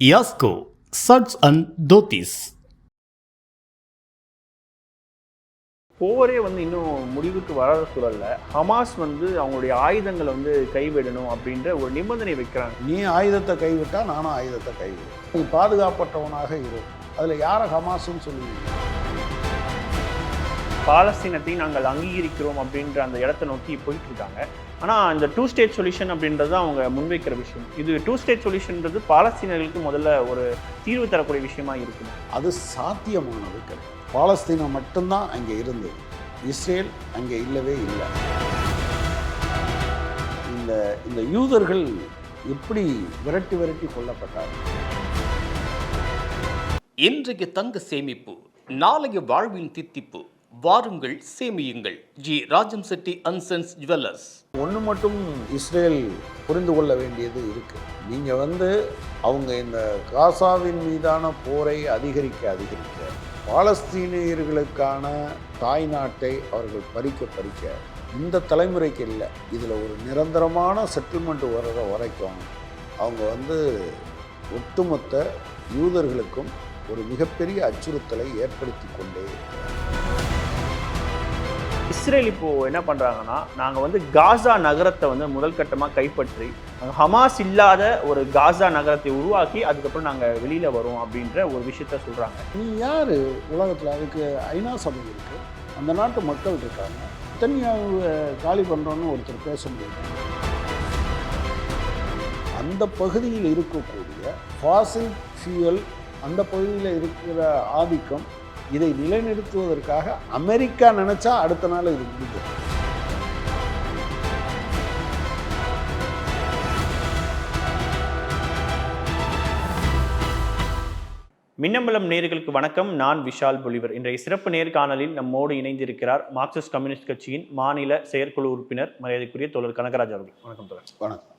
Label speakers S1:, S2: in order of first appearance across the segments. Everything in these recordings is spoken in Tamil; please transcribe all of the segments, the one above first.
S1: யாஸ்கோ சட்ஸ் அண்ட் தோத்திஸ்
S2: போரே வந்து இன்னும் முடிவுக்கு வராத சூழல்ல ஹமாஸ் வந்து அவங்களுடைய ஆயுதங்களை வந்து கைவிடணும் அப்படின்ற ஒரு நிபந்தனை வைக்கிறாங்க.
S3: நீ ஆயுதத்தை கைவிட்டா நானும் ஆயுதத்தை கைவிடுவேன் நீ பாதுகாப்பற்றவனாக இரு. அதில் யாரை ஹமாஸ்ன்னு சொல்லுவீங்க?
S2: பாலஸ்தீனத்தை நாங்கள் அங்கீகரிக்கிறோம் அப்படின்ற அந்த இடத்தை நோக்கி போயிட்டு இருக்காங்க. ஆனால் இந்த டூ ஸ்டேட் சொல்யூஷன் அப்படின்றது தான் அவங்க முன்வைக்கிற விஷயம். இது டூ ஸ்டேட் சொல்யூஷன்ன்றது பாலஸ்தீனர்களுக்கு முதல்ல ஒரு தீர்வு தரக்கூடிய விஷயமா இருக்குது.
S3: அது சாத்தியமானது கிடையாது. பாலஸ்தீனம் மட்டும்தான் அங்கே இருந்தது. இஸ்ரேல் அங்கே இல்லவே இல்லை. இந்த இந்த யூதர்கள் எப்படி விரட்டி விரட்டி கொல்லப்பட்டார்கள்.
S1: இன்றைய தங்க சேமிப்பு நாளைய வாழ்வின் தித்திப்பு வாருங்கள் சேமியுங்கள். G. Rajam Chetty and sons jewellers.
S3: ஒன்று மட்டும் இஸ்ரேல் புரிந்து கொள்ள வேண்டியது இருக்கு. நீங்க வந்து அவங்க இந்த காசாவின் மீதான போரை அதிகரிக்க அதிகரிக்க பாலஸ்தீனியர்களுக்கான தாய் நாட்டை அவர்கள் பறிக்க பறிக்க இந்த தலைமுறைக்கு இல்லை. இதில் ஒரு நிரந்தரமான செட்டில்மெண்ட் வர்ற வரைக்கும் அவங்க வந்து ஒட்டுமொத்த யூதர்களுக்கும் ஒரு மிகப்பெரிய அச்சுறுத்தலை ஏற்படுத்தி கொண்டே இருக்கிறார்
S2: இஸ்ரேல் இப்போ என்ன பண்ணுறாங்கன்னா நாங்கள் வந்து காசா நகரத்தை வந்து முதல் கட்டமாக கைப்பற்றி ஹமாஸ் இல்லாத ஒரு காசா நகரத்தை உருவாக்கி அதுக்கப்புறம் நாங்கள் வெளியில் வரோம் அப்படின்ற ஒரு விஷயத்த சொல்கிறாங்க
S3: நீ யார்? உலகத்தில் அதுக்கு ஐநா சபை இருக்குது அந்த நாட்டு மக்கள் இருக்காங்க. தனியாக காலி பண்ணுறோன்னு ஒருத்தர் பேச முடியும் அந்த பகுதியில் இருக்கக்கூடிய ஃபாசில் ஃபியூயல் அந்த பகுதியில் இருக்கிற ஆதிக்கம் இதை நிலைநிறுத்துவதற்காக அமெரிக்கா நினைச்சா அடுத்த நாள் இது முடிஞ்சிடும்
S2: மின்னம்பலம் நேர்களுக்கு வணக்கம். நான் விஷால் பொலிவர். இன்றைய சிறப்பு நேர்காணலில் நம்மோடு இணைந்திருக்கிறார் மார்க்சிஸ்ட் கம்யூனிஸ்ட் கட்சியின் மாநில செயற்குழு உறுப்பினர் மரியாதைக்குரிய தோழர் கனகராஜ் அவர்கள். வணக்கம் தோழர்.
S3: வணக்கம்.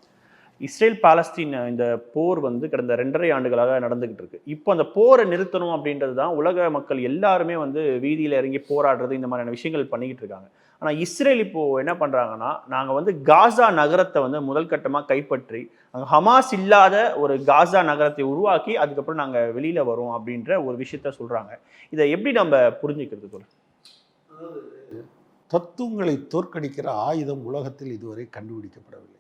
S2: இஸ்ரேல் பாலஸ்தீன் இந்த போர் வந்து கடந்த ரெண்டரை ஆண்டுகளாக நடந்துகிட்டு இருக்கு. இப்போ அந்த போரை நிறுத்தணும் அப்படின்றது தான் உலக மக்கள் எல்லாருமே வந்து வீதியில் இறங்கி போராடுறது இந்த மாதிரியான விஷயங்கள் பண்ணிக்கிட்டு இருக்காங்க. ஆனால் இஸ்ரேல் இப்போ என்ன பண்ணுறாங்கன்னா நாங்கள் வந்து காசா நகரத்தை வந்து முதல் கட்டமாக கைப்பற்றி அங்கே ஹமாஸ் இல்லாத ஒரு காசா நகரத்தை உருவாக்கி அதுக்கப்புறம் நாங்கள் வெளியில் வரோம் அப்படின்ற ஒரு விஷயத்த சொல்கிறாங்க இதை எப்படி நம்ம புரிஞ்சுக்கிறது தோழர்?
S3: தத்துவங்களை தோற்கடிக்கிற ஆயுதம் உலகத்தில் இதுவரை கண்டுபிடிக்கப்படவில்லை.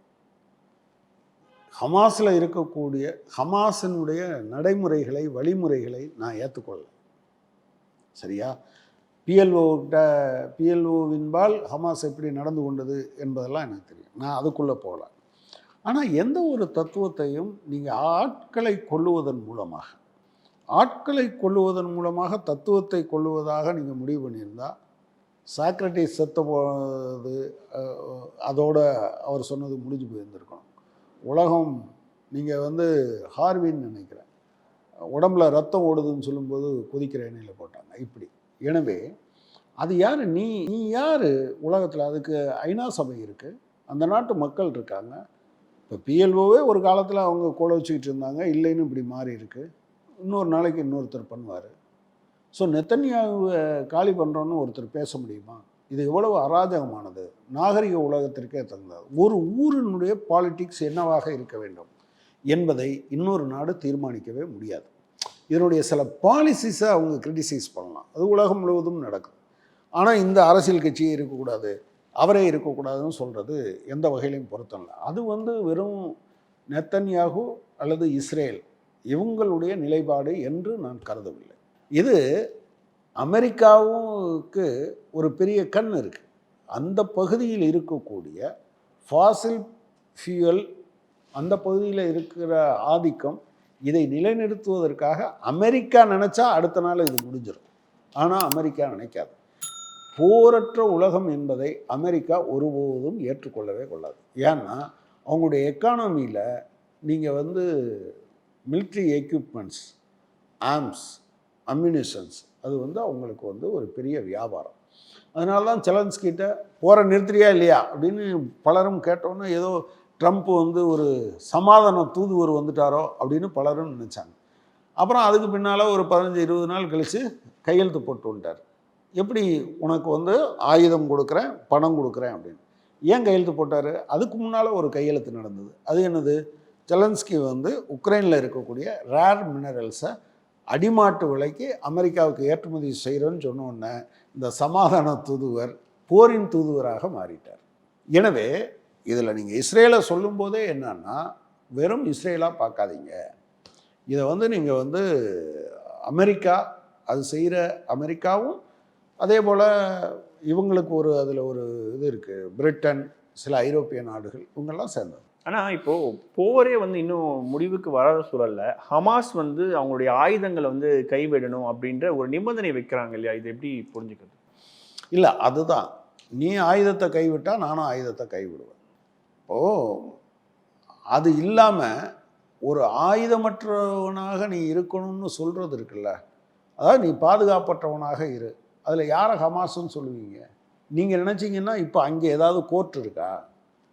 S3: ஹமாஸில் இருக்கக்கூடிய ஹமாஸினுடைய நடைமுறைகளை வழிமுறைகளை நான் ஏற்றுக்கொள்ள சரியா? பிஎல்ஓட்ட பிஎல்ஓவின்பால் ஹமாஸ் எப்படி நடந்து கொண்டது என்பதெல்லாம் எனக்கு தெரியும். நான் அதுக்குள்ளே போகல. ஆனால் எந்த ஒரு தத்துவத்தையும் நீங்கள் ஆட்களை கொள்ளுவதன் மூலமாக ஆட்களை கொள்ளுவதன் மூலமாக தத்துவத்தை கொள்ளுவதாக நீங்கள் முடிவு பண்ணியிருந்தால் சாக்ரட்டிஸ் செத்த போது அதோடு அதோட அவர் சொன்னது முடிஞ்சு போயிருந்திருக்கணும். உலகம் நீங்கள் வந்து ஹார்வின்னு நினைக்கிறேன். உடம்புல ரத்தம் ஓடுதுன்னு சொல்லும்போது கொதிக்கிற எண்ணெயில் போட்டாங்க இப்படி. எனவே அது யார்? நீ நீ யார் உலகத்தில்? அதுக்கு ஐநா சபை இருக்குது அந்த நாட்டு மக்கள் இருக்காங்க. இப்போ பிஎல்ஓவே ஒரு காலத்தில் அவங்க கோல வச்சுக்கிட்டு இருந்தாங்க இல்லைன்னு இப்படி மாறி இருக்கு. இன்னொரு நாளைக்கு இன்னொருத்தர் பண்ணுவார். ஸோ நெத்தன்யாவை காலி பண்ணுறோன்னு ஒருத்தர் பேச முடியுமா? இது எவ்வளவு அராஜகமானது? நாகரிக உலகத்திற்கே தகுந்தது. ஒரு ஊரினுடைய பாலிட்டிக்ஸ் என்னவாக இருக்க வேண்டும் என்பதை இன்னொரு நாடு தீர்மானிக்கவே முடியாது. இதனுடைய சில பாலிசிஸை அவங்க கிரிட்டிசைஸ் பண்ணலாம். அது உலகம் முழுவதும் நடக்கும். ஆனால் இந்த அரசியல் கட்சியே இருக்கக்கூடாது அவரே இருக்கக்கூடாதுன்னு சொல்கிறது எந்த வகையிலையும் பொருத்தம் இல்லை. அது வந்து வெறும் நெத்தன்யாகு அல்லது இஸ்ரேல் இவங்களுடைய நிலைப்பாடு என்று நான் கருதவில்லை. இது அமெரிக்காவுக்கு ஒரு பெரிய கண் இருக்குது அந்த பகுதியில் இருக்கக்கூடிய ஃபாசில் ஃபியூயல் அந்த பகுதியில் இருக்கிற ஆதிக்கம் இதை நிலைநிறுத்துவதற்காக அமெரிக்கா நினச்சா அடுத்த நாள் இது முடிஞ்சிடும் ஆனால் அமெரிக்கா நினைக்காது. போரற்ற உலகம் என்பதை அமெரிக்கா ஒருபோதும் ஏற்றுக்கொள்ளவே கொள்ளாது. ஏன்னா அவங்களுடைய எக்கானமியில் நீங்கள் வந்து மிலிட்ரி எக்யூப்மெண்ட்ஸ் ஆம்ஸ் அம்யூனிஷன்ஸ் அது வந்து அவங்களுக்கு வந்து ஒரு பெரிய வியாபாரம். அதனால தான் செலன்ஸ்கிட்ட போகிற நிறுத்துறியா இல்லையா அப்படின்னு பலரும் கேட்டோன்னே ஏதோ ட்ரம்ப் வந்து ஒரு சமாதான தூதுவர் வந்துட்டாரோ அப்படின்னு பலரும் நினச்சாங்க. அப்புறம் அதுக்கு பின்னால் ஒரு பதினஞ்சு இருபது நாள் கழித்து கையெழுத்து போட்டு வந்துட்டார். எப்படி உனக்கு வந்து ஆயுதம் கொடுக்குறேன் பணம் கொடுக்குறேன் அப்படின்னு. ஏன் கையெழுத்து போட்டார்? அதுக்கு முன்னால் ஒரு கையெழுத்து நடந்தது. அது என்னது? ஜெலன்ஸ்கி வந்து உக்ரைனில் இருக்கக்கூடிய ரேர் மினரல்ஸை அடிமாட்டு விலைக்கு அமெரிக்காவுக்கு ஏற்றுமதி செய்கிறோன்னு சொன்னோன்னே இந்த சமாதான தூதுவர் போரின் தூதுவராக மாறிட்டார். எனவே இதில் நீங்கள் இஸ்ரேலை சொல்லும்போதே என்னன்னா வெறும் இஸ்ரேலாக பார்க்காதீங்க. இதை வந்து நீங்கள் வந்து அமெரிக்கா அது செய்கிற அமெரிக்காவும் அதே போல் இவங்களுக்கு ஒரு அதில் ஒரு இது இருக்குது பிரிட்டன் சில ஐரோப்பிய நாடுகள் இவங்கெல்லாம் சேர்ந்தது.
S2: ஆனா இப்போ போரே வந்து இன்னும் முடிவுக்கு வராத சூழல்ல ஹமாஸ் வந்து அவங்களுடைய ஆயுதங்களை வந்து கைவிடணும் அப்படின்ற ஒரு நிபந்தனை வைக்கிறாங்க இல்லையா? இது எப்படி புரிஞ்சுக்கிறது?
S3: இல்லை அதுதான். நீ ஆயுதத்தை கைவிட்டா நானும் ஆயுதத்தை கைவிடுவேன். ஓ அது இல்லாமல் ஒரு ஆயுதமற்றவனாக நீ இருக்கணும்னு சொல்கிறது இருக்குல்ல? அதாவது நீ பாதுகாப்பற்றவனாக இரு. அதில் யாரை ஹமாஸ்ன்னு சொல்லுவீங்க? நீங்கள் நினச்சிங்கன்னா இப்போ அங்கே ஏதாவது கோர்ட் இருக்கா?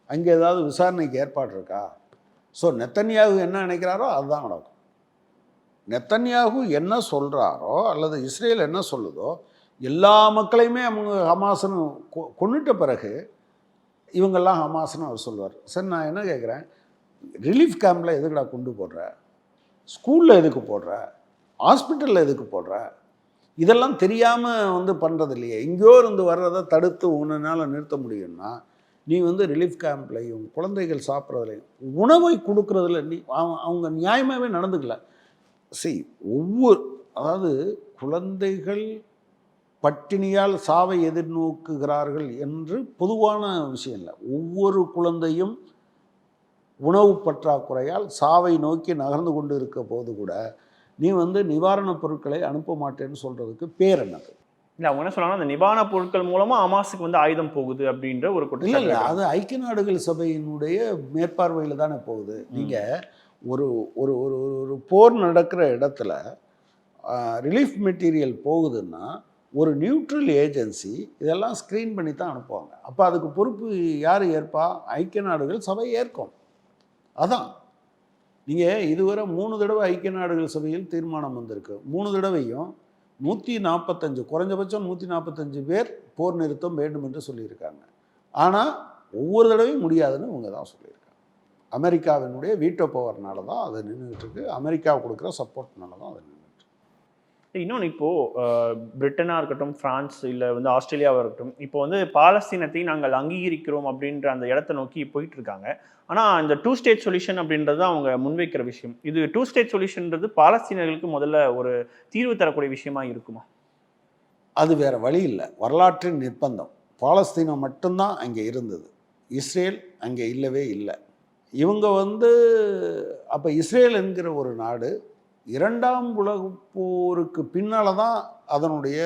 S3: அங்கே ஏதாவது விசாரணைக்கு ஏற்பாடு இருக்கா? ஸோ நெத்தன்யாகு என்ன நினைக்கிறாரோ அதுதான் நடக்கும். நெத்தன்யாகு என்ன சொல்கிறாரோ அல்லது இஸ்ரேல் என்ன சொல்லுதோ எல்லா மக்களையுமே அவங்க ஹமாஸ்னு கொ- கொன்னுட்ட பிறகு இவங்கெல்லாம் ஹமாஸ்னு அவர் சொல்லுவார். சரி நான் என்ன கேட்குறேன்? ரிலீஃப் கேம்பில் எதுக்குடா கொண்டு போடுற? ஸ்கூலில் எதுக்கு போடுற? ஹாஸ்பிட்டலில் எதுக்கு போடுற? இதெல்லாம் தெரியாமல் வந்து பண்ணுறது இல்லையே எங்கேயோ இருந்து வர்றதை தடுத்து உன்னால் நிறுத்த முடியும்னா நீ வந்து ரிலீஃப் கேம்ப்லையும் குழந்தைகள் சாப்பிட்றதுலையும் உணவை கொடுக்குறதுல நீ அவங்க அவங்க நியாயமாகவே நடந்துக்கல. See ஒவ்வொரு அதாவது குழந்தைகள் பட்டினியால் சாவை எதிர்நோக்குகிறார்கள் என்று பொதுவான விஷயம் இல்லை. ஒவ்வொரு குழந்தையும் உணவு பற்றாக்குறையால் சாவை நோக்கி நகர்ந்து கொண்டு இருக்க போது கூட நீ வந்து நிவாரணப் பொருட்களை அனுப்ப மாட்டேன்னு சொல்கிறதுக்கு பேர் என்னது
S2: இல்ல அவங்க என்ன சொல்றாங்கன்னா அந்த நிவாரண பொருட்கள் மூலமா ஹமாஸுக்கு வந்து ஆயுதம் போகுது அப்படின்ற ஒரு குற்றச்சாட்டு
S3: இல்லை. அது ஐக்கிய நாடுகள் சபையினுடைய மேற்பார்வையில் தானே போகுது. நீங்கள் ஒரு ஒரு ஒரு ஒரு போர் நடக்கிற இடத்துல ரிலீஃப் மெட்டீரியல் போகுதுன்னா ஒரு நியூட்ரல் ஏஜென்சி இதெல்லாம் ஸ்க்ரீன் பண்ணி தான் அனுப்புவாங்க. அப்போ அதுக்கு பொறுப்பு யார் ஏற்பா? ஐக்கிய நாடுகள் சபை ஏற்கும். அதான். நீங்கள் இதுவரை மூணு தடவை ஐக்கிய நாடுகள் சபையில் தீர்மானம் வந்திருக்கு. மூணு தடவையும் நூற்றி நாற்பத்தஞ்சு குறைஞ்சபட்சம் நூற்றி நாற்பத்தஞ்சு பேர் போர் நிறுத்தம் வேண்டும் என்று சொல்லியிருக்காங்க. ஆனால் ஒவ்வொரு தடவையும் முடியாதுன்னு இவங்க தான் சொல்லியிருக்காங்க. அமெரிக்காவினுடைய வீட்டோ பவர்னால தான் அதை நின்றுட்டு இருக்கு. அமெரிக்கா கொடுக்குற சப்போர்ட்னால தான் அது
S2: இன்னொன்று இப்போது பிரிட்டனாக இருக்கட்டும் பிரான்ஸ் இல்லை வந்து ஆஸ்திரேலியாவாக இருக்கட்டும் இப்போ வந்து பாலஸ்தீனத்தை நாங்கள் அங்கீகரிக்கிறோம் அப்படின்ற அந்த இடத்த நோக்கி போயிட்டு இருக்காங்க ஆனால் இந்த டூ ஸ்டேட் சொல்யூஷன் அப்படின்றது தான் அவங்க முன்வைக்கிற விஷயம். இது டூ ஸ்டேட் சொல்யூஷன்ன்றது பாலஸ்தீனர்களுக்கு முதல்ல ஒரு தீர்வு தரக்கூடிய விஷயமா இருக்குமா?
S3: அது வேறு வழி இல்லை. வரலாற்றின் நிர்பந்தம் பாலஸ்தீனம் மட்டும்தான் அங்கே இருந்தது. இஸ்ரேல் அங்கே இல்லவே இல்லை. இவங்க வந்து அப்போ இஸ்ரேல் என்கிற ஒரு நாடு இரண்டாம் உலக போருக்கு பின்னால் தான் அதனுடைய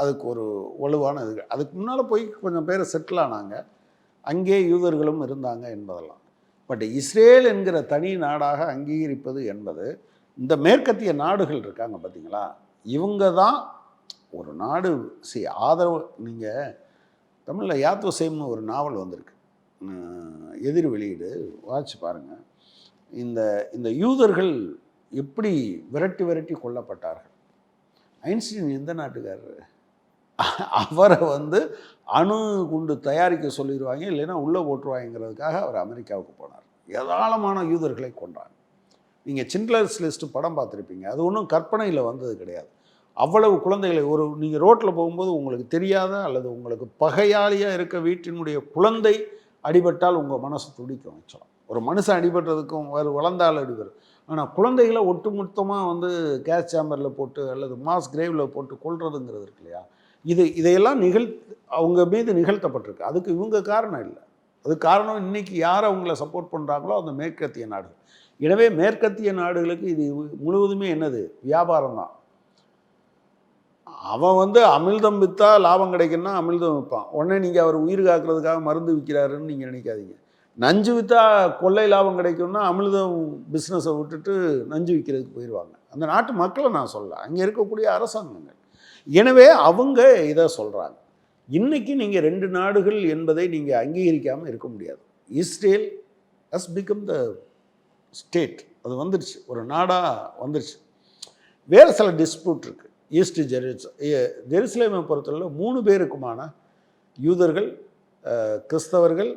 S3: அதுக்கு ஒரு வலுவான இது. அதுக்கு முன்னால் போய் கொஞ்சம் பேர் செட்டில் ஆனாங்க. அங்கே யூதர்களும் இருந்தாங்க என்பதெல்லாம். பட் இஸ்ரேல் என்கிற தனி நாடாக அங்கீகரிப்பது என்பது இந்த மேற்கத்திய நாடுகள் இருக்காங்க பார்த்தீங்களா இவங்க தான் ஒரு நாடு. சி ஆதரவு நீங்கள் தமிழில் யாத்வசேம்னு ஒரு நாவல் வந்திருக்கு. எதிர் வெளியீடு. வாட்சி பாருங்கள் இந்த இந்த யூதர்கள் எப்படி விரட்டி விரட்டி கொல்லப்பட்டார்கள்? ஐன்ஸ்டீன் எந்த நாட்டுக்காரர்? அவரை வந்து அணு குண்டு தயாரிக்க சொல்லிடுவாங்க இல்லைன்னா உள்ளே போட்டுருவாங்கிறதுக்காக அவர் அமெரிக்காவுக்கு போனார். ஏராளமான யூதர்களை கொண்டாங்க நீங்கள் சிண்ட்லர்ஸ் லிஸ்ட்டு படம் பார்த்துருப்பீங்க. அது ஒன்றும் கற்பனையில் வந்தது கிடையாது. அவ்வளவு குழந்தைகளை ஒரு நீங்கள் ரோட்டில் போகும்போது உங்களுக்கு தெரியாத அல்லது உங்களுக்கு பகையாளியாக இருக்க வீட்டினுடைய குழந்தை அடிபட்டால் உங்கள் மனசு துடிக்கும் வச்சலாம் ஒரு மனுஷன் அடிபடுறதுக்கும் வேறு வளர்ந்தால் அடிபடுறது ஆனால் குழந்தைகளை ஒட்டுமொத்தமாக வந்து கேஸ் சேம்பரில் போட்டு அல்லது மாஸ் கிரேவில் போட்டு கொள்றதுங்கிறது இருக்கு இல்லையா? இது இதையெல்லாம் நிகழ் அவங்க மீது நிகழ்த்தப்பட்டிருக்கு. அதுக்கு இவங்க காரணம் இல்லை. அது காரணம் இன்னைக்கு யார் அவங்கள சப்போர்ட் பண்ணுறாங்களோ அந்த மேற்கத்திய நாடுகள். எனவே மேற்கத்திய நாடுகளுக்கு இது முழுவதுமே என்னது? வியாபாரம் தான். அவன் வந்து அமிழ்தம் விற்றா லாபம் கிடைக்குன்னா அமிழ்தம் விற்பான். உடனே நீங்கள் அவர் உயிர் காக்கிறதுக்காக மருந்து விற்கிறாருன்னு நீங்கள் நினைக்காதீங்க. நஞ்சு விற்றா கொள்ளை லாபம் கிடைக்கும்னா அமிர்தம் பிஸ்னஸை விட்டுட்டு நஞ்சு விற்கிறதுக்கு போயிடுவாங்க அந்த நாட்டு மக்களை நான் சொல்ல அங்கே இருக்கக்கூடிய அரசாங்கங்கள். எனவே அவங்க இதை சொல்கிறாங்க இன்றைக்கி நீங்கள் ரெண்டு நாடுகள் என்பதை நீங்கள் அங்கீகரிக்காமல் இருக்க முடியாது. Israel has become the state அது வந்துருச்சு. ஒரு நாடாக வந்துருச்சு. வேறு சில டிஸ்பியூட் இருக்குது ஈஸ்ட் ஜெருஸ் ஜெருசலேமை பொறுத்தவரை மூணு பேருக்குமான யூதர்கள் கிறிஸ்தவர்கள்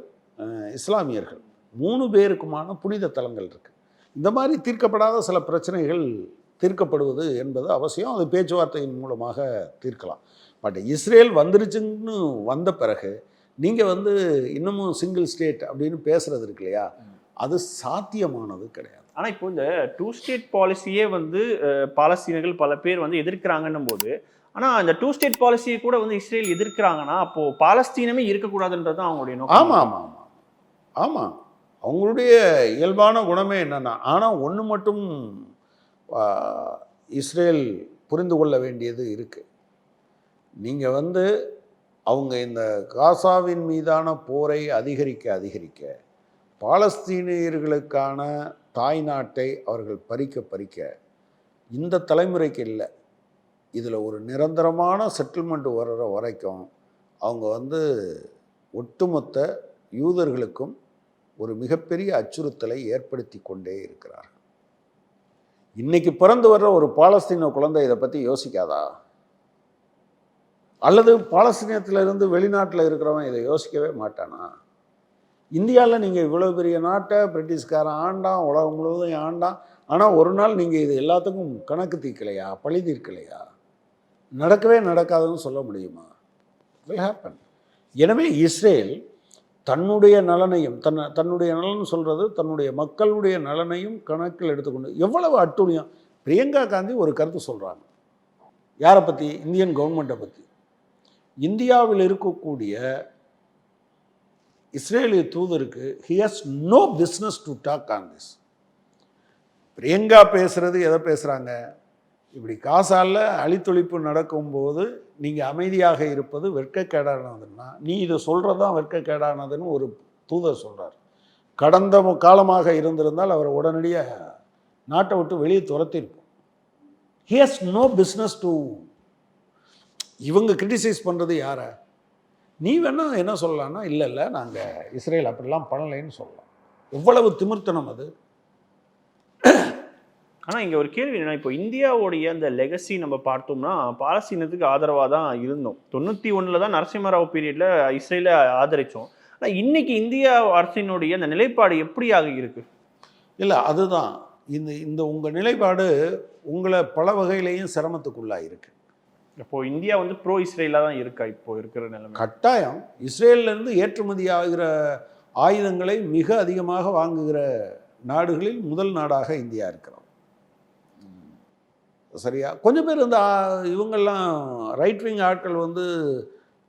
S3: இஸ்லாமியர்கள். மூணு பேருக்குமான புனித தலங்கள் இருக்கு. இந்த மாதிரி தீர்க்கப்படாத சில பிரச்சனைகள் தீர்க்கப்படுவது என்பது அவசியம். அது பேச்சுவார்த்தையின் மூலமாக தீர்க்கலாம். பட் இஸ்ரேல் வந்துருச்சுன்னு வந்த பிறகு நீங்கள் வந்து இன்னமும் சிங்கிள் ஸ்டேட் அப்படின்னு பேசுறது இருக்கு இல்லையா? அது சாத்தியமானது கிடையாது.
S2: ஆனா இப்போ இந்த டூ ஸ்டேட் பாலிசியே வந்து பாலஸ்தீனர்கள் பல பேர் வந்து எதிர்க்கிறாங்கன்னும் போது ஆனா இந்த டூ ஸ்டேட் பாலிசியை கூட வந்து இஸ்ரேல் எதிர்க்கிறாங்கன்னா அப்போ பாலஸ்தீனமே இருக்கக்கூடாதுன்றது தான் அவங்களுடைய நோக்கம்.
S3: ஆமாம் ஆமாம் ஆமாம் அவங்களுடைய இயல்பான குணமே என்னென்னா ஆனால் ஒன்று மட்டும் இஸ்ரேல் புரிந்து கொள்ள வேண்டியது இருக்குது நீங்கள் வந்து அவங்க இந்த காசாவின் மீதான போரை அதிகரிக்க அதிகரிக்க பாலஸ்தீனியர்களுக்கான தாய் நாட்டை அவர்கள் பறிக்க பறிக்க இந்த தலைமுறைக்கு இல்லை. இதில் ஒரு நிரந்தரமான செட்டில்மெண்ட் வர்ற வரைக்கும் அவங்க வந்து ஒட்டுமொத்த யூதர்களுக்கும் ஒரு மிகப்பெரிய அச்சுறுத்தலை ஏற்படுத்தி கொண்டே இருக்கிறார்கள். இன்னைக்கு பிறந்து வர்ற ஒரு பாலஸ்தீன குழந்தை இதை பற்றி யோசிக்காதா? அல்லது பாலஸ்தீனத்திலிருந்து வெளிநாட்டில் இருக்கிறவன் இதை யோசிக்கவே மாட்டானா? இந்தியாவில் நீங்கள் இவ்வளோ பெரிய நாட்டை பிரிட்டிஷ்காரன் ஆண்டான் உலகம் முழுவதும் ஆண்டான் ஆனால் ஒரு நாள் நீங்கள் இது எல்லாத்துக்கும் கணக்கு தீர்க்கலையா? பழி தீர்க்கலையா? நடக்கவே நடக்காதுன்னு சொல்ல முடியுமா? வில் ஹேப்பன் எனவே இஸ்ரேல் தன்னுடைய நலனையும் தன் தன்னுடைய நலன் சொல்கிறது தன்னுடைய மக்களுடைய நலனையும் கணக்கில் எடுத்துக்கொண்டு எவ்வளவு அட்டுணியம் பிரியங்கா காந்தி ஒரு கருத்து சொல்கிறாங்க யாரை பற்றி இந்தியன் கவர்மெண்ட்டை பற்றி இந்தியாவில் இருக்கக்கூடிய இஸ்ரேலிய தூதருக்கு he has no business to talk on this Priyanka பேசுகிறது எதை பேசுகிறாங்க இப்படி காசால அழித்தொழிப்பு நடக்கும்போது நீங்கள் அமைதியாக இருப்பது வெட்கக்கேடானதுன்னா நீ இதை சொல்கிறதான் வெட்கக்கேடானதுன்னு ஒரு தூதர் சொல்கிறார் கடந்த காலமாக இருந்திருந்தால் அவர் உடனடியாக நாட்டை விட்டு வெளியே துரத்திருப்போம் he has no business to இவங்க கிரிட்டிசைஸ் பண்ணுறது யாரை? நீ வேணால் என்ன சொல்லலாம்னா இல்லை இல்லை நாங்கள் இஸ்ரேல் அப்படிலாம் பண்ணலைன்னு சொல்லலாம். எவ்வளவு திமிர்த்தனம் அது?
S2: ஆனா இங்க ஒரு கேள்வி என்னன்னா இப்போ இந்தியாவுடைய அந்த லெகசி நம்ம பார்த்தோம்னா பாலஸ்தீனத்துக்கு ஆதரவா தான் இருந்தோம். தொண்ணூத்தி ஒண்ணுல தான் நரசிம்மராவ் பீரியட்ல இஸ்ரேல ஆதரிச்சோம். ஆனா இன்னைக்கு இந்தியா அரசினுடைய அந்த நிலைப்பாடு எப்படியாக இருக்கு?
S3: இல்லை அதுதான். இந்த இந்த உங்கள் நிலைப்பாடு உங்களை பல வகையிலையும் சிரமத்துக்குள்ளாக இருக்கு
S2: இப்போ இந்தியா வந்து ப்ரோ இஸ்ரேலா தான் இருக்கா இப்போ இருக்கிற நிலைமை?
S3: கட்டாயம். இஸ்ரேல்லேருந்து ஏற்றுமதி ஆகிற ஆயுதங்களை மிக அதிகமாக வாங்குகிற நாடுகளில் முதல் நாடாக இந்தியா இருக்கிறோம். சரியா? கொஞ்சம் பேர் இந்த இவங்கெல்லாம் ரைட் விங் ஆட்கள் வந்து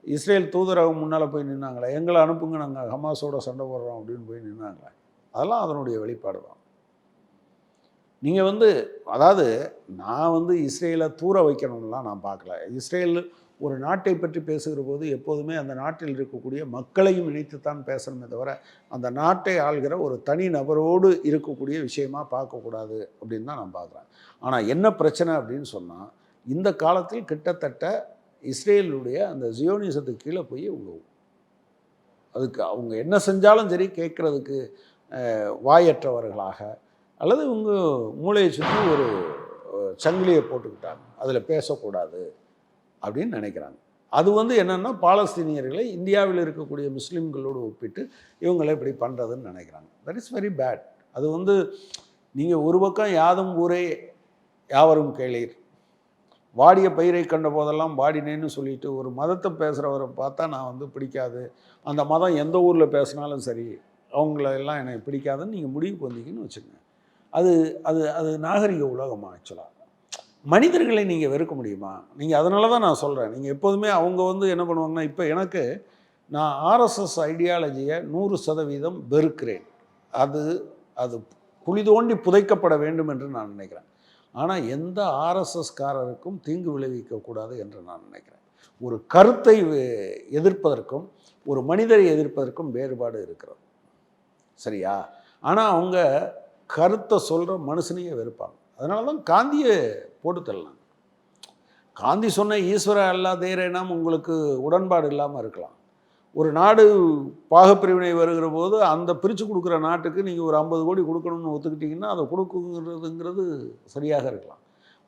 S3: இஸ்ரேல் தூதரகம் முன்னால் போய் நின்னாங்களே எங்களை அனுப்புங்க நாங்கள் ஹமாஸோட சண்டை போடுறோம் அப்படின்னு போய் நின்னாங்களே அதெல்லாம் அதனுடைய வெளிப்பாடு தான். நீங்கள் வந்து அதாவது நான் வந்து இஸ்ரேலை தூர வைக்கணும்லாம் நான் பார்க்கல. இஸ்ரேல் ஒரு நாட்டை பற்றி பேசுகிற போது எப்போதுமே அந்த நாட்டில் இருக்கக்கூடிய மக்களையும் இணைத்துத்தான் பேசணுமே தவிர அந்த நாட்டை ஆள்கிற ஒரு தனி நபரோடு இருக்கக்கூடிய விஷயமா பார்க்கக்கூடாது அப்படின்னு தான் நான் பார்க்குறேன். ஆனால் என்ன பிரச்சனை அப்படின்னு சொன்னால் இந்த காலத்தில் கிட்டத்தட்ட இஸ்ரேலுடைய அந்த ஜியோனிசத்துக்கு கீழே போய் உழுவும் அதுக்கு அவங்க என்ன செஞ்சாலும் சரி கேட்குறதுக்கு வாயற்றவர்களாக அல்லது இவங்க மூளையை சுற்றி ஒரு சங்கிலியை போட்டுக்கிட்டாங்க. அதில் பேசக்கூடாது. அப்படின்னு நினைக்கிறாங்க. அது வந்து என்னென்னா பாலஸ்தீனியர்களை இந்தியாவில் இருக்கக்கூடிய முஸ்லீம்களோடு ஒப்பிட்டு இவங்களை இப்படி பண்ணுறதுன்னு நினைக்கிறாங்க. தட் இஸ் வெரி பேட் அது வந்து நீங்கள் ஒரு பக்கம் யாதும் ஊரே யாவரும் கேளீர். வாடிய பயிரை கண்ட போதெல்லாம் வாடினேன்னு சொல்லிட்டு ஒரு மதத்தை பேசுகிறவரை பார்த்தா நான் வந்து பிடிக்காது. அந்த மதம் எந்த ஊரில் பேசினாலும் சரி அவங்கள எல்லாம் எனக்கு பிடிக்காதுன்னு நீங்கள் முடிவுக்கு வந்தீங்கன்னு வச்சுக்கோங்க. அது அது அது நாகரிக உலகமாக ஆக்சுவலாக மனிதர்களை நீங்கள் வெறுக்க முடியுமா? நீங்கள் அதனால தான் நான் சொல்கிறேன் நீங்கள் எப்போதுமே அவங்க வந்து என்ன பண்ணுவாங்கன்னா இப்போ எனக்கு நான் ஆர்எஸ்எஸ் ஐடியாலஜியை நூறு சதவீதம் வெறுக்கிறேன். அது அது குழி தோண்டி புதைக்கப்பட வேண்டும் என்று நான் நினைக்கிறேன். ஆனால் எந்த ஆர்எஸ்எஸ்காரருக்கும் தீங்கு விளைவிக்கக்கூடாது என்று நான் நினைக்கிறேன். ஒரு கருத்தை வெ- எதிர்ப்பதற்கும் ஒரு மனிதரை எதிர்ப்பதற்கும் வேறுபாடு இருக்கிறது. சரியா? ஆனால் அவங்க கருத்தை சொல்கிற மனுஷனையே வெறுப்பாங்க. அதனால தான் காந்தியை போட்டு தள்ளலாம் காந்தி சொன்ன ஈஸ்வர அல்லா தேரேனாம் உங்களுக்கு உடன்பாடு இல்லாமல் இருக்கலாம். ஒரு நாடு பாகப்பிரிவினை வருகிற போது அந்த பிரித்து கொடுக்குற நாட்டுக்கு நீங்கள் ஒரு ஐம்பது கோடி கொடுக்கணும்னு ஒத்துக்கிட்டிங்கன்னா அதை கொடுக்குங்கிறதுங்கிறது சரியாக இருக்கலாம்.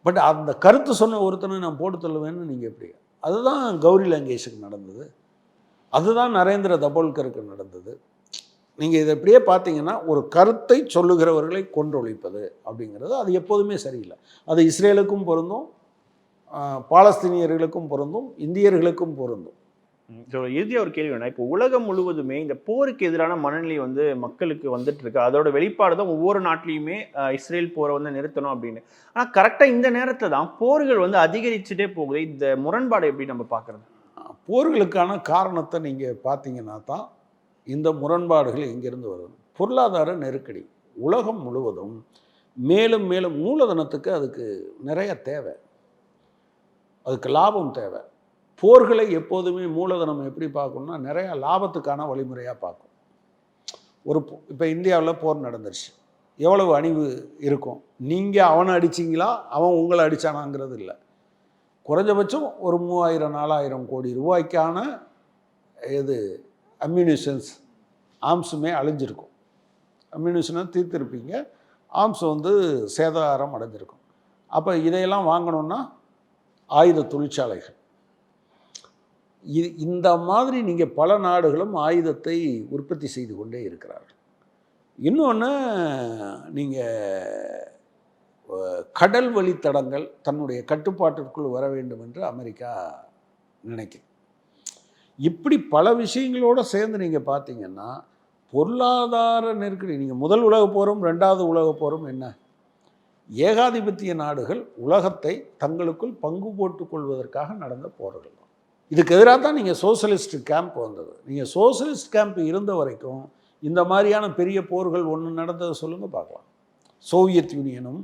S3: பட் அந்த கருத்து சொன்ன ஒருத்தனை நான் போட்டு தள்ளுவேன்னு நீங்கள் எப்படி அதுதான் கௌரி லங்கேஷுக்கு நடந்தது. அதுதான் நரேந்திர தபோல்கருக்கு நடந்தது. நீங்கள் இதை இப்படியே பார்த்தீங்கன்னா ஒரு கருத்தை சொல்லுகிறவர்களை கொன்றொழிப்பது அப்படிங்கிறது அது எப்போதுமே சரியில்லை. அது இஸ்ரேலுக்கும் பொருந்தும் பாலஸ்தீனியர்களுக்கும் பொருந்தும் இந்தியர்களுக்கும் பொருந்தும்.
S2: ஸோ இறுதியாக ஒரு கேள்வி வேணா இப்போ உலகம் முழுவதுமே இந்த போருக்கு எதிரான மனநிலை வந்து மக்களுக்கு வந்துட்டு இருக்கு. அதோட வெளிப்பாடு தான் ஒவ்வொரு நாட்டிலையுமே இஸ்ரேல் போரை வந்து நிறுத்தணும் அப்படின்னு. ஆனால் கரெக்டாக இந்த நேரத்தில் தான் போர்கள் வந்து அதிகரிச்சுட்டே போகுது. இந்த முரண்பாடை எப்படி நம்ம பார்க்குறது?
S3: போர்களுக்கான காரணத்தை நீங்கள் பார்த்தீங்கன்னா தான் இந்த முரண்பாடுகள் எங்கிருந்து வரும்? பொருளாதார நெருக்கடி. உலகம் முழுவதும் மேலும் மேலும் மூலதனத்துக்கு அதுக்கு நிறைய தேவை. அதுக்கு லாபம் தேவை. போர்களை எப்போதுமே மூலதனம் எப்படி பார்க்கணும்னா நிறையா லாபத்துக்கான வழிமுறையாக பார்க்கும். ஒரு இப்போ இந்தியாவில் போர் நடந்துருச்சு. எவ்வளவு அணிவு இருக்கும்? நீங்கள் அவனை அடிச்சிங்களா? அவன் உங்களை அடித்தானாங்கிறது இல்லை. குறைஞ்சபட்சம் ஒரு மூவாயிரம் நாலாயிரம் கோடி ரூபாய்க்கான இது அம்யூனிஷன்ஸ் ஆம்ஸுமே அழிஞ்சிருக்கும். அம்யூனிஷனை தீர்த்திருப்பீங்க. ஆம்ஸ் வந்து சேதாரம் அடைஞ்சிருக்கும். அப்போ இதையெல்லாம் வாங்கணும்னா ஆயுத தொழிற்சாலைகள். இது இந்த மாதிரி நீங்கள் பல நாடுகளும் ஆயுதத்தை உற்பத்தி செய்து கொண்டே இருக்கிறார்கள். இன்னொன்று நீங்கள் கடல் வழித்தடங்கள் தன்னுடைய கட்டுப்பாட்டிற்குள் வர வேண்டும் என்று அமெரிக்கா நினைக்குது. இப்படி பல விஷயங்களோடு சேர்ந்து நீங்கள் பார்த்தீங்கன்னா பொருளாதார நெருக்கடி நீங்கள் முதல் உலக போரும் ரெண்டாவது உலக போரும் என்ன? ஏகாதிபத்திய நாடுகள் உலகத்தை தங்களுக்குள் பங்கு போட்டுக் கொள்வதற்காக நடந்த போர்கள். தான் இதுக்கு எதிராக தான் நீங்கள் சோஷலிஸ்ட் கேம்ப் வந்தது. நீங்கள் சோஷலிஸ்ட் கேம்ப் இருந்த வரைக்கும் இந்த மாதிரியான பெரிய போர்கள் ஒன்று நடந்ததை சொல்லுங்கள் பார்க்கலாம். சோவியத் யூனியனும்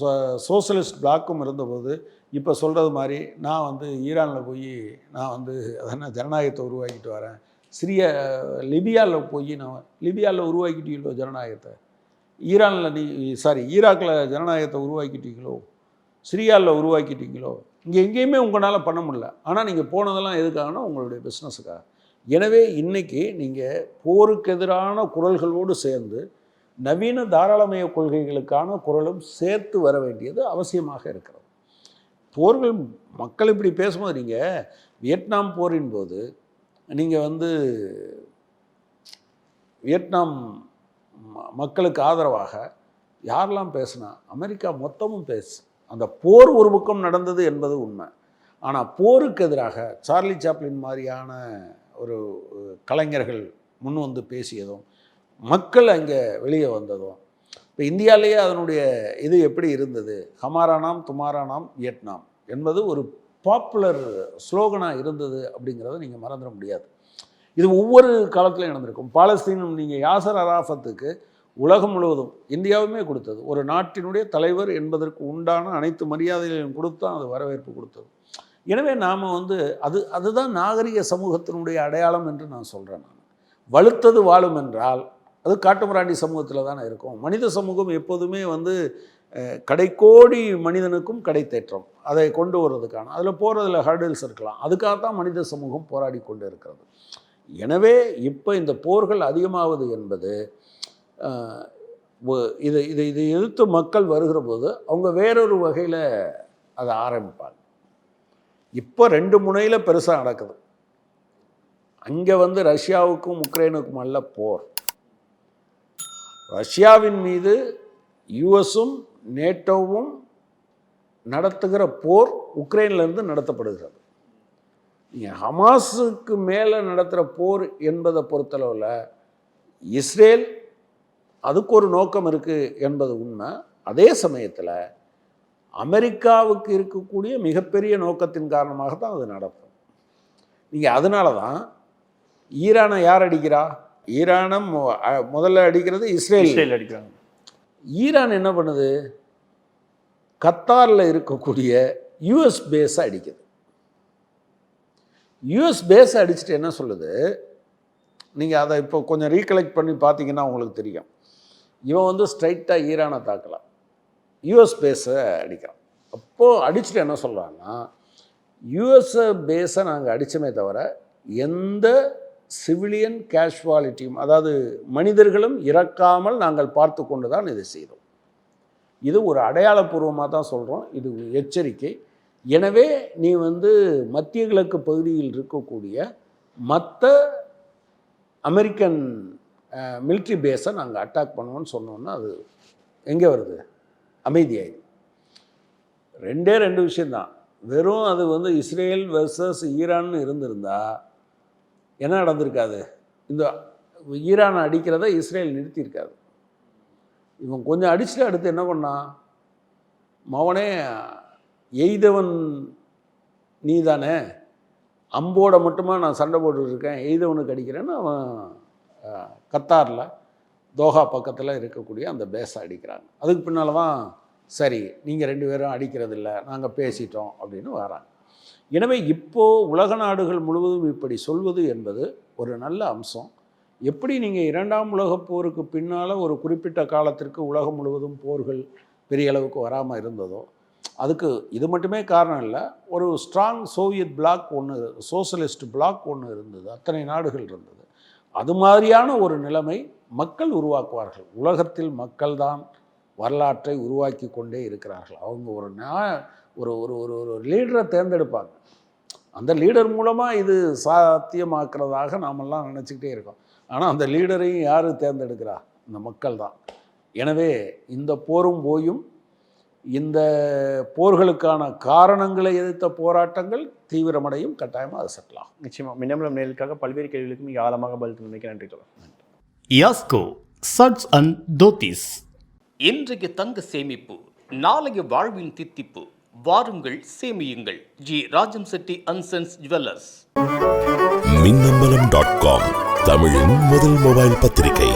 S3: சோ- சோஷலிஸ்ட் பிளாக்கும் இருந்தபோது இப்போ சொல்கிறது மாதிரி நான் வந்து ஈரானில் போய் நான் வந்து அதான் ஜனநாயகத்தை உருவாக்கிட்டு வரேன். சிரிய லிபியாவில் போய் நான் லிபியாவில் உருவாக்கிட்டீங்களோ ஜனநாயகத்தை? ஈரானில் நீ சாரி ஈராக்கில் ஜனநாயகத்தை உருவாக்கிட்டீங்களோ? சிரியாவில் உருவாக்கிட்டீங்களோ? இங்கே எங்கேயுமே உங்களால் பண்ண முடியல. ஆனால் நீங்கள் போனதெல்லாம் எதுக்காகனா உங்களுடைய பிஸ்னஸுக்காக எனவே இன்றைக்கி நீங்கள் போருக்கு எதிரான குரல்களோடு சேர்ந்து நவீன தாராளமய கொள்கைகளுக்கான குரலும் சேர்த்து வர வேண்டியது அவசியமாக இருக்கிறது. போர்கள் மக்கள் இப்படி பேசும்போது நீங்கள் வியட்நாம் போரின் போது நீங்கள் வந்து வியட்நாம் மக்களுக்கு ஆதரவாக யாரெல்லாம் பேசுனா? அமெரிக்கா மொத்தமும் பேசு. அந்த போர் ஒரு பக்கம் நடந்தது என்பது உண்மை. ஆனால் போருக்கு எதிராக சார்லி சாப்ளின் மாதிரியான ஒரு கலைஞர்கள் முன் வந்து பேசியதும் மக்கள் அங்கே வெளியே வந்ததும் இப்போ இந்தியாவிலேயே அதனுடைய இது எப்படி இருந்தது? ஹமாரானாம் துமாரானாம் வியட்நாம் என்பது ஒரு பாப்புலர் ஸ்லோகனாக இருந்தது அப்படிங்கிறத நீங்கள் மறந்துட முடியாது. இது ஒவ்வொரு காலத்துலையும் நடந்திருக்கும். பாலஸ்தீனம் நீங்கள் யாசர் அராஃபத்துக்கு உலகம் முழுவதும் இந்தியாவுமே கொடுத்தது. ஒரு நாட்டினுடைய தலைவர் என்பதற்கு உண்டான அனைத்து மரியாதைகளையும் கொடுத்து அது வரவேற்பு கொடுத்தது. எனவே நாம் வந்து அது அதுதான் நாகரிக சமூகத்தினுடைய அடையாளம் என்று நான் சொல்கிறேன் நான். வலுத்தது வாழும் என்றால் அது காட்டுமிராண்டி சமூகத்தில் தானே இருக்கும். மனித சமூகம் எப்போதுமே வந்து கடைக்கோடி மனிதனுக்கும் கடைத்தேற்றம். அதை கொண்டு வர்றதுக்கான அதில் போகிறதுல ஹர்டில்ஸ் இருக்கலாம். அதுக்காக தான் மனித சமூகம் போராடி கொண்டு இருக்கிறது. எனவே இப்போ இந்த போர்கள் அதிகமாவது என்பது இதை இது இதை இதை எதிர்த்து மக்கள் வருகிற போது அவங்க வேறொரு வகையில் அதை ஆரம்பிப்பாங்க. இப்போ ரெண்டு முனையில் பெருசாக நடக்குது. அங்கே வந்து ரஷ்யாவுக்கும் உக்ரைனுக்கும் அல்ல போர். ரஷ்யாவின் மீது யுஎஸும் நேட்டோவும் நடத்துகிற போர் உக்ரைன்லேருந்து நடத்தப்படுகிறது. நீங்கள் ஹமாஸுக்கு மேலே நடத்துகிற போர் என்பதை பொறுத்தளவில் இஸ்ரேல் அதுக்கு ஒரு நோக்கம் இருக்குது என்பது உண்மை. அதே சமயத்தில் அமெரிக்காவுக்கு இருக்கக்கூடிய மிகப்பெரிய நோக்கத்தின் காரணமாக தான் அது நடக்கும். நீங்கள் அதனால தான் ஈரானை யார் அடிக்கிறா? ஈரானை மு- அ- முதல்ல அடிக்கிறது இஸ்ரேல்.
S2: இஸ்ரேல் அடிக்கிறாங்க.
S3: ஈரான் என்ன பண்ணுது? கத்தாரில் இருக்கக்கூடிய யூஎஸ் பேஸை அடிக்குது. யூஎஸ் பேஸை அடிச்சுட்டு என்ன சொல்லுது? நீங்கள் அதை இப்போ கொஞ்சம் ரீகலெக்ட் பண்ணி பார்த்தீங்கன்னா உங்களுக்கு தெரியும். இவன் வந்து ஸ்ட்ரைட்டாக ஈரானை தாக்கலாம். யூஎஸ் பேஸை அடிக்கிறான். அப்போது அடிச்சுட்டு என்ன சொல்கிறான்னா யூஎஸ் பேஸை நாங்கள் அடித்தமே தவிர எந்த சிவிலியன் கேஷுவாலிட்டியும் அதாவது மனிதர்களும் இறக்காமல் நாங்கள் பார்த்து கொண்டு தான் இதை செய்தோம். இது ஒரு அடையாளப்பூர்வமாக தான் சொல்கிறோம் இது எச்சரிக்கை. எனவே நீ வந்து மத்திய கிழக்கு பகுதியில் இருக்கக்கூடிய மற்ற அமெரிக்கன் மிலிட்ரி பேஸை நாங்கள் அட்டாக் பண்ணுவோம்னு சொன்னோன்னா அது எங்கே வருது? அமைதியாயிடுது ரெண்டே ரெண்டு விஷயந்தான் வெறும் அது வந்து இஸ்ரேல் வெர்சஸ் ஈரான்னு இருந்திருந்தால் என்ன நடந்திருக்காது? இந்த ஈரானை அடிக்கிறத இஸ்ரேல் நிறுத்தியிருக்காது இவன் கொஞ்சம் அடிச்சுட்டு அடுத்து என்ன பண்ணான் மவனே எய்தவன் நீ தானே அம்போட மட்டுமா நான் சண்டை போட்டுருக்கேன் இருக்கேன் எய்தவனுக்கு அடிக்கிறேன்னு அவன் கத்தாரில் தோஹா பக்கத்தில் இருக்கக்கூடிய அந்த பேஸை அடிக்கிறாங்க. அதுக்கு பின்னால் தான் சரி நீங்கள் ரெண்டு பேரும் அடிக்கிறதில்ல நாங்கள் பேசிட்டோம் அப்படின்னு வராங்க. எனவே இப்போது உலக நாடுகள் முழுவதும் இப்படி சொல்வது என்பது ஒரு நல்ல அம்சம். எப்படி நீங்கள் இரண்டாம் உலகப் போருக்கு பின்னால் ஒரு குறிப்பிட்ட காலத்திற்கு உலகம் முழுவதும் போர்கள் பெரிய அளவுக்கு வராமல் இருந்ததோ அதுக்கு இது மட்டுமே காரணம் இல்லை ஒரு ஸ்ட்ராங் சோவியத் பிளாக் ஒன்று சோசலிஸ்ட் பிளாக் ஒன்று இருந்தது அத்தனை நாடுகள் இருந்தது. அது மாதிரியான ஒரு நிலைமை மக்கள் உருவாக்குவார்கள். உலகத்தில் மக்கள்தான் வரலாற்றை உருவாக்கி கொண்டே இருக்கிறார்கள். அவங்க ஒரு நா- ஒரு ஒரு ஒரு ஒரு லீடரை தேர்ந்தெடுப்பாங்க. அந்த லீடர் மூலமாக இது சாத்தியமாக்குறதாக நாமெல்லாம் நினச்சிக்கிட்டே இருக்கோம். ஆனால் அந்த லீடரையும் யார் தேர்ந்தெடுக்கிறா? இந்த மக்கள் தான். எனவே இந்த போரும் போயும் இந்த போர்களுக்கான காரணங்களை எதிர்த்த போராட்டங்கள் தீவிரமடையும். கட்டாயமாக அது செட்டில் ஆகும்
S2: நிச்சயமா. மின்னம்பலம் நேர்களுக்காக பல்வேறு கேள்விகளுக்கு மிக ஆழமாக பதில் தந்தமைக்கு நன்றி தோழர்.
S1: யாஸ்கோ சட்ஸ் அண்ட் தோத்திஸ். இன்றைய தங்க சேமிப்பு நாளைய வாழ்வின் தித்திப்பு வாருங்கள் சேமியுங்கள். G. Rajam Chetty and sons jewellers
S4: Minnambalam dot com தமிழின் முதல் மொபைல் பத்திரிகை.